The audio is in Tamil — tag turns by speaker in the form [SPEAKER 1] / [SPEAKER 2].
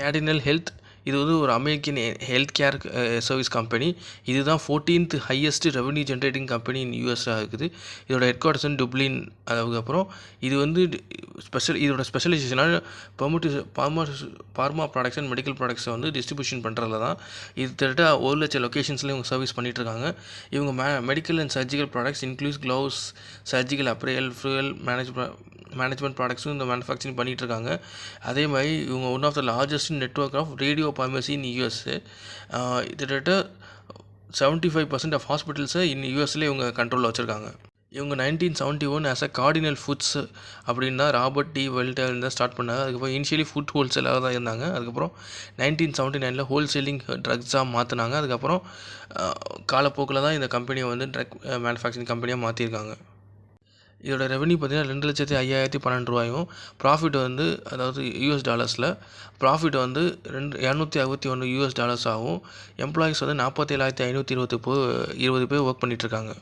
[SPEAKER 1] கேடினல் ஹெல்த் இது வந்து ஒரு American health care service company இதுதான் fourteenth highest revenue generating company in USA இருக்குது. இதோட ஹெட் குவார்ட்டர்ஸ் வந்து டுப்ளின் அதுக்கப்புறம் இது வந்து ஸ்பெஷல் இதோட ஸ்பெஷலைசேஷனாக பெர்மோட்டி pharma pharma products and medical ப்ராடக்ட்ஸை வந்து டிஸ்ட்ரிபியூஷன் பண்ணுறதுல தான். இது கிட்டத்தட்ட ஒரு லட்சம் லொக்கேஷன்ஸ்லேயும் இவங்க சர்வீஸ் பண்ணிகிட்ருக்காங்க இவங்க மே medical and surgical products includes gloves surgical apparel fluid manage management ப்ராடக்ட்ஸும் இந்த மேனுஃபேக்சரிங் பண்ணிகிட்டு இருக்காங்க அதே மாதிரி இவங்க one of the largest network of radio pharmacy in USA கிட்டத்தட்ட செவன்ட்டி ஃபைவ் பர்சன்ட் ஆஃப் ஹாஸ்பிட்டல்ஸை இன் யூஎஸ்ல இவங்க கண்ட்ரோலில் வச்சுருக்காங்க. இவங்க nineteen seventy one as a Cardinal Foods அப்படின்னு தான் ராபர்ட் டி வெல்டர் தான் ஸ்டார்ட் பண்ணாங்க. அதுக்கப்புறம் இனிஷியலி ஃபுட் ஹோல்சேலாக தான் இருந்தாங்க. அதுக்கப்புறம் நைன்டீன் செவன்ட்டி நைனில் ஹோல்சேலிங் ட்ரக்ஸாக மாற்றினாங்க அதுக்கப்புறம் காலப்போக்கில் தான் இந்த கம்பெனியை வந்து ட்ரக் மேனுஃபேக்சரிங் கம்பெனியாக மாற்றிருக்காங்க இதோட ரெவன்யூ பார்த்தீங்கன்னா ரெண்டு லட்சத்தி ஐயாயிரத்தி பன்னெண்டு ரூபாயும் ப்ராஃபிட் வந்து அதாவது யூஎஸ் டாலர்ஸில் ப்ராஃபிட் வந்து ரெண்டு இரநூத்தி அறுபத்தி ஒன்று யூஎஸ் டாலர்ஸ் ஆகும் எம்ப்ளாயிஸ் வந்து நாற்பத்தேழாயிரத்தி ஐநூற்றி இருபத்தி போ இருபது பேர் ஒர்க் பண்ணிகிட்ருக்காங்க